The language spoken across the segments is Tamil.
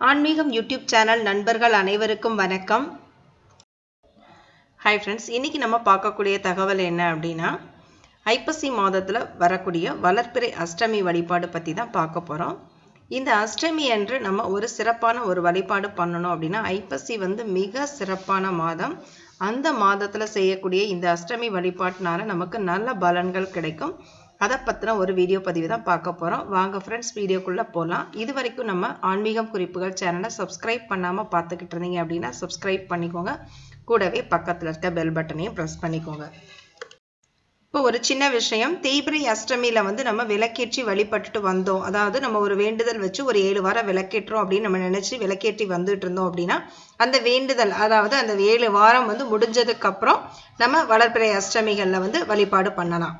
ஆன்மீகம் யூடியூப் சேனல் நண்பர்கள் அனைவருக்கும் வணக்கம். ஹாய் ஃப்ரெண்ட்ஸ் இன்றைக்கி நம்ம பார்க்கக்கூடிய தகவல் என்ன அப்படின்னா ஐப்பசி மாதத்தில் வரக்கூடிய வளர்ப்பிறை அஷ்டமி வழிபாடு பற்றி தான் பார்க்க போகிறோம் இந்த அஷ்டமி அன்று நம்ம ஒரு சிறப்பான ஒரு வழிபாடு பண்ணணும் அப்படின்னா ஐப்பசி வந்து மிக சிறப்பான மாதம். அந்த மாதத்தில் செய்யக்கூடிய இந்த அஷ்டமி வழிபாட்டினால நமக்கு நல்ல பலன்கள் கிடைக்கும். அதை பற்றின ஒரு வீடியோ பதிவு தான் பார்க்க போகிறோம் வாங்க ஃப்ரெண்ட்ஸ் வீடியோக்குள்ளே போகலாம் இது வரைக்கும் நம்ம ஆன்மீகம் குறிப்புகள் சேனலை சப்ஸ்கிரைப் பண்ணாமல் பார்த்துக்கிட்டு இருந்தீங்க அப்படின்னா சப்ஸ்கிரைப் பண்ணிக்கோங்க. கூடவே பக்கத்தில் இருக்க பெல் பட்டனையும் ப்ரெஸ் பண்ணிக்கோங்க. இப்போ ஒரு சின்ன விஷயம் தேய்பிரை அஷ்டமியில் வந்து நம்ம விளக்கேற்றி வழிபட்டுட்டு வந்தோம். அதாவது நம்ம ஒரு வேண்டுதல் வச்சு ஒரு ஏழு வாரம் விளக்கேற்றோம் அப்படின்னு நம்ம நினச்சி விளக்கேற்றி வந்துட்டு இருந்தோம் அப்படின்னா அந்த வேண்டுதல் அதாவது அந்த ஏழு வாரம் வந்து முடிஞ்சதுக்கப்புறம் நம்ம வளர்ப்பிறை அஷ்டமிகளில் வந்து வழிபாடு பண்ணலாம்.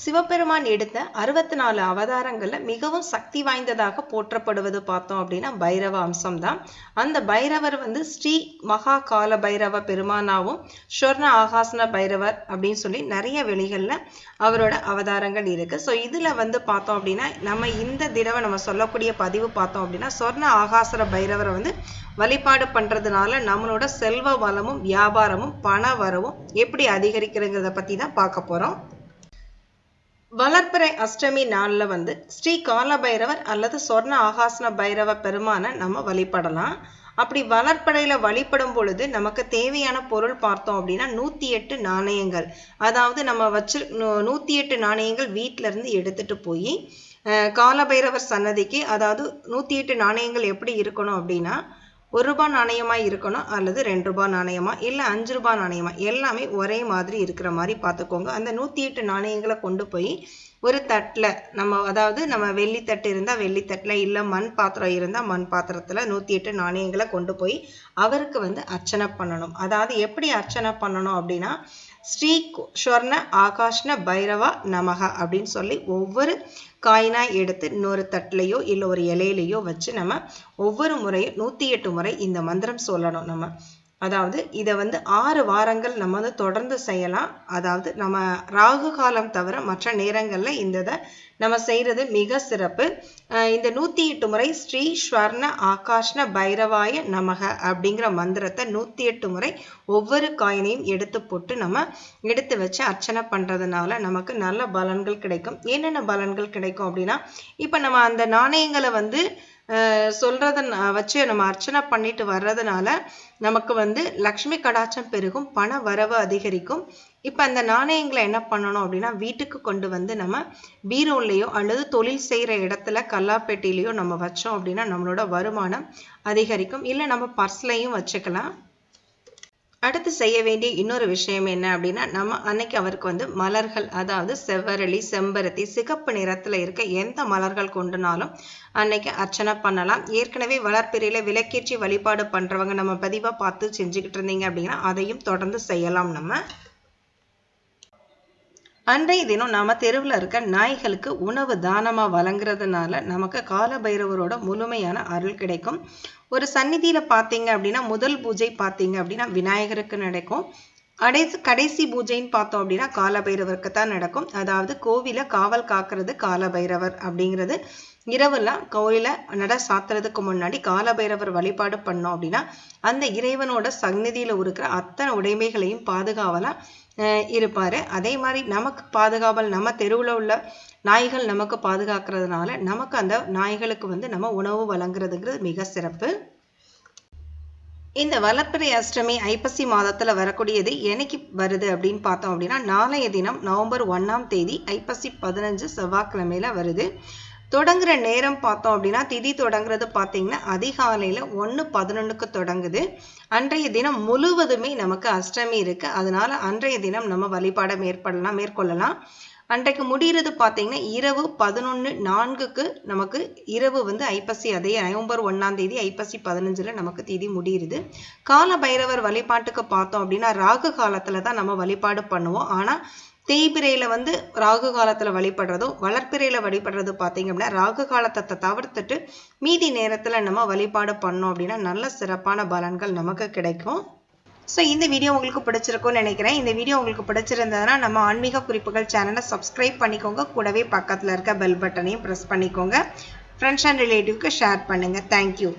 சிவபெருமான் எடுத்த அறுபத்தி நாலு அவதாரங்களில் மிகவும் சக்தி வாய்ந்ததாக போற்றப்படுவது பார்த்தோம் அப்படின்னா பைரவ அம்சம்தான். அந்த பைரவர் வந்து ஸ்ரீ மகா கால பைரவ பெருமானாவும் ஸ்வர்ண ஆகாசன பைரவர் அப்படின்னு சொல்லி நிறைய வெளிகளில் அவரோட அவதாரங்கள் இருக்குது ஸோ இதில் வந்து பார்த்தோம் அப்படின்னா நம்ம இந்த திடவை நம்ம சொல்லக்கூடிய பதிவு பார்த்தோம் அப்படின்னா சொர்ண ஆகாசர பைரவரை வந்து வழிபாடு பண்ணுறதுனால நம்மளோட செல்வ வளமும் வியாபாரமும் பண வரவும் எப்படி அதிகரிக்கிறதுங்கிறத பற்றி தான் பார்க்க போகிறோம் வளர்ப்பிறை அஷ்டமி நாளில் வந்து ஸ்ரீ கால பைரவர் அல்லது சொர்ண ஆகாசன பைரவ பெருமானை நம்ம வழிபடலாம். அப்படி வளர்ப்படையில் வழிபடும் பொழுது நமக்கு தேவையான பொருள் பார்த்தோம் அப்படின்னா நூற்றி எட்டு நாணயங்கள். அதாவது நம்ம வச்சு நூற்றி எட்டு நாணயங்கள் வீட்ல இருந்து போய் காலபைரவர் சன்னதிக்கு அதாவது நூற்றி எட்டு நாணயங்கள் எப்படி இருக்கணும் அப்படின்னா ஒரு ரூபாய் நாணயமாக இருக்கணும் அல்லது ரெண்டு ரூபாய் நாணயமா இல்லை அஞ்சு ரூபாய் நாணயமா எல்லாமே ஒரே மாதிரி இருக்கிற மாதிரி பார்த்துக்கோங்க. அந்த நூற்றி எட்டு நாணயங்களை கொண்டு போய் ஒரு தட்டில் நம்ம அதாவது நம்ம வெள்ளி தட்டு இருந்தால் வெள்ளி தட்டில் இல்லை மண் பாத்திரம் இருந்தால் மண் பாத்திரத்தில் நூற்றி எட்டு நாணயங்களை கொண்டு போய் அவருக்கு வந்து அர்ச்சனை பண்ணணும். அதாவது எப்படி அர்ச்சனை பண்ணணும் அப்படின்னா ஸ்ரீ ஸ்வர்ண ஆகாஷ்ண பைரவா நமக அப்படின்னு சொல்லி ஒவ்வொரு காயினாக எடுத்து இன்னொரு தட்டிலையோ இல்லை ஒரு இலையிலையோ வச்சு நம்ம ஒவ்வொரு முறையும் நூற்றி எட்டு முறை இந்த மந்திரம் சொல்லணும் நம்ம. அதாவது இதை வந்து ஆறு வாரங்கள் நம்ம வந்து தொடர்ந்து செய்யலாம். அதாவது நம்ம ராகு காலம் தவிர மற்ற நேரங்களில் இந்த இதை நம்ம செய்கிறது மிக சிறப்பு. இந்த நூற்றி எட்டு முறை ஸ்ரீ ஸ்வர்ண ஆகாஷ்ண பைரவாய நமக அப்படிங்கிற மந்திரத்தை நூற்றி எட்டு முறை ஒவ்வொரு காயினையும் எடுத்து போட்டு நம்ம எடுத்து வச்சு அர்ச்சனை பண்ணுறதுனால நமக்கு நல்ல பலன்கள் கிடைக்கும். என்னென்ன பலன்கள் கிடைக்கும் அப்படின்னா இப்போ நம்ம அந்த நாணயங்களை வந்து சொல்கிறத வச்சு நம்ம அர்ச்சனை பண்ணிட்டு வர்றதுனால நமக்கு வந்து லக்ஷ்மி கடாச்சம் பெருகும் பண வரவு அதிகரிக்கும். இப்போ அந்த நாணயங்களை என்ன பண்ணணும் அப்படின்னா வீட்டுக்கு கொண்டு வந்து நம்ம பீரோலையோ அல்லது தொழில் செய்கிற இடத்துல கல்லாப்பேட்டிலையோ நம்ம வச்சோம் அப்படின்னா நம்மளோட வருமானம் அதிகரிக்கும். இல்லை நம்ம பர்ஸ்லையும் வச்சுக்கலாம். அடுத்து செய்ய வேண்டிய இன்னொரு விஷயம் என்ன அப்படின்னா நம்ம அன்னைக்கு அவருக்கு வந்து மலர்கள் அதாவது செவ்வரளி செம்பருத்தி சிகப்பு நிறத்தில் இருக்க எந்த மலர்கள் கொண்டுனாலும் அன்னைக்கு அர்ச்சனை பண்ணலாம். ஏற்கனவே வளர்ப்பிறையில் விளக்கேற்றி வழிபாடு பண்ணுறவங்க நம்ம பதிவாக பார்த்து செஞ்சுக்கிட்டு இருந்தீங்க அப்படின்னா அதையும் தொடர்ந்து செய்யலாம் நம்ம. அன்றைய தினம் நாம தெருவில் இருக்க நாய்களுக்கு உணவு தானமா வழங்குறதுனால நமக்கு கால பைரவரோட முழுமையான அருள் கிடைக்கும். ஒரு சந்நிதியில பார்த்தீங்க அப்படின்னா முதல் பூஜை பார்த்தீங்க அப்படின்னா விநாயகருக்கு நடக்கும். அடைசு கடைசி பூஜைன்னு பார்த்தோம் அப்படின்னா காலபைரவருக்கு தான் நடக்கும். அதாவது கோவில காவல் காக்கிறது காலபைரவர் அப்படிங்கிறது. இரவுலாம் கோயில நட சாத்துறதுக்கு முன்னாடி காலபைரவர் வழிபாடு பண்ணோம் அப்படின்னா அந்த இறைவனோட சந்நிதியில இருக்கிற அத்தனை உடைமைகளையும் பாதுகாவலா இருப்பாரு. அதே மாதிரி நமக்கு பாதுகாவல் நம்ம தெருவில் உள்ள நாய்கள் நமக்கு பாதுகாக்கிறதுனால நமக்கு அந்த நாய்களுக்கு வந்து நம்ம உணவு வழங்குறதுங்கிறது மிக சிறப்பு. இந்த வளர்ப்பிறை அஷ்டமி ஐப்பசி மாதத்தில் வரக்கூடியது என்னைக்கு வருது அப்படின்னு பார்த்தோம் அப்படின்னா நாளைய தினம் நவம்பர் ஒன்றாம் தேதி ஐப்பசி பதினஞ்சு செவ்வாய்க்கிழமையில் வருது. தொடங்குற நேரம் பார்த்தோம் அப்படின்னா திதி தொடங்குறது பார்த்தீங்கன்னா அதிகாலையில் ஒன்று பதினொன்றுக்கு தொடங்குது. அன்றைய தினம் முழுவதுமே நமக்கு அஷ்டமி இருக்குது அதனால அன்றைய தினம் நம்ம வழிபாடை மேற்படலாம் மேற்கொள்ளலாம். அன்றைக்கு முடிகிறது பார்த்தீங்கன்னா இரவு பதினொன்று நான்குக்கு நமக்கு இரவு வந்து ஐப்பசி அதே நவம்பர் ஒன்றாம் தேதி ஐப்பசி பதினஞ்சில் நமக்கு தேதி முடியுது கால பைரவர் வழிபாட்டுக்கு பார்த்தோம் அப்படின்னா ராகு காலத்தில் தான் நம்ம வழிபாடு பண்ணுவோம். ஆனால் தேய்பிரையில் வந்து ராகு காலத்தில் வழிபடுறதும் வளர்ப்பிரையில் வழிபடுறது பார்த்தீங்க அப்படின்னா ராகு காலத்தை தவிர்த்துட்டு மீதி நேரத்தில் நம்ம வழிபாடு பண்ணோம் அப்படின்னா நல்ல சிறப்பான பலன்கள் நமக்கு கிடைக்கும். ஸோ இந்த வீடியோ உங்களுக்கு பிடிச்சிருக்கும்னு நினைக்கிறேன். இந்த வீடியோ உங்களுக்கு பிடிச்சிருந்ததுன்னா நம்ம ஆன்மீக குறிப்புகள் சேனலை சப்ஸ்கிரைப் பண்ணிக்கோங்க. கூடவே பக்கத்தில் இருக்க பெல் பட்டனையும் ப்ரெஸ் பண்ணிக்கோங்க. ஃப்ரெண்ட்ஸ் அண்ட் ரிலேட்டிவ்க்கு ஷேர் பண்ணுங்கள் தேங்க்யூ